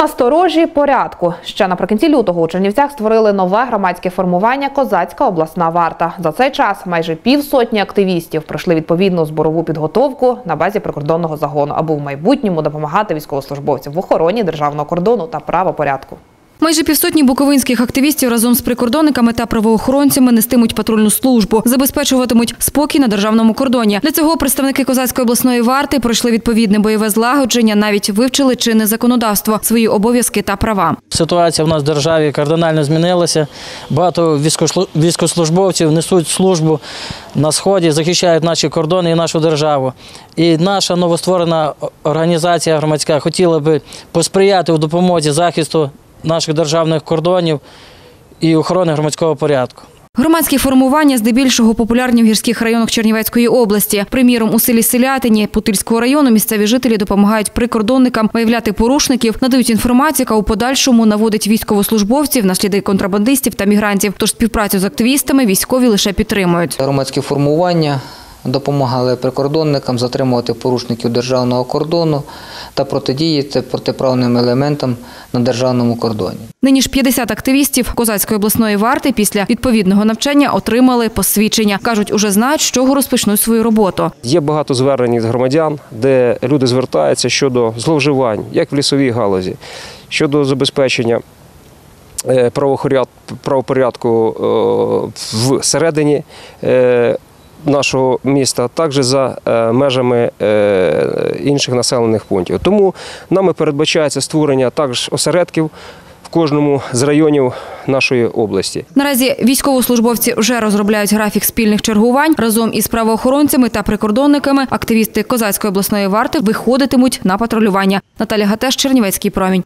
Насторожі порядку. Ще наприкінці лютого у Чернівцях створили нове громадське формування Козацька обласна варта. За цей час майже півсотні активістів пройшли відповідну зборову підготовку на базі прикордонного загону, аби в майбутньому допомагати військовослужбовцям в охороні державного кордону та правопорядку. Майже півсотні буковинських активістів разом з прикордонниками та правоохоронцями нестимуть патрульну службу, забезпечуватимуть спокій на державному кордоні. Для цього представники козацької обласної варти пройшли відповідне бойове злагодження, навіть вивчили чинне законодавство, свої обов'язки та права. Ситуація в нас в державі кардинально змінилася. Багато військовослужбовців несуть службу на сході, захищають наші кордони і нашу державу. І наша новостворена організація громадська хотіла би посприяти у допомозі захисту наших державних кордонів і охорони громадського порядку. Громадські формування здебільшого популярні в гірських районах Чернівецької області. Приміром, у селі Селятині Путильського району місцеві жителі допомагають прикордонникам виявляти порушників, надають інформацію, яка у подальшому наводить військовослужбовців на сліди контрабандистів та мігрантів. Тож співпрацю з активістами військові лише підтримують. Громадські формування допомагали прикордонникам затримувати порушників державного кордону та протидіяти протиправним елементам на державному кордоні. Нині ж 50 активістів козацької обласної варти після відповідного навчання отримали посвідчення. кажуть, уже знають, з чого розпочнуть свою роботу. Є багато звернень від громадян, де люди звертаються щодо зловживань, як в лісовій галузі, щодо забезпечення е, правопорядку е, всередині е, нашого міста, також за е, межами е, інших населених пунктів. Тому нами передбачається створення також осередків в кожному з районів нашої області. Наразі військовослужбовці вже розробляють графік спільних чергувань разом із правоохоронцями та прикордонниками. Активісти козацької обласної варти виходитимуть на патрулювання. Наталя Гатеш, Чернівецький промінь.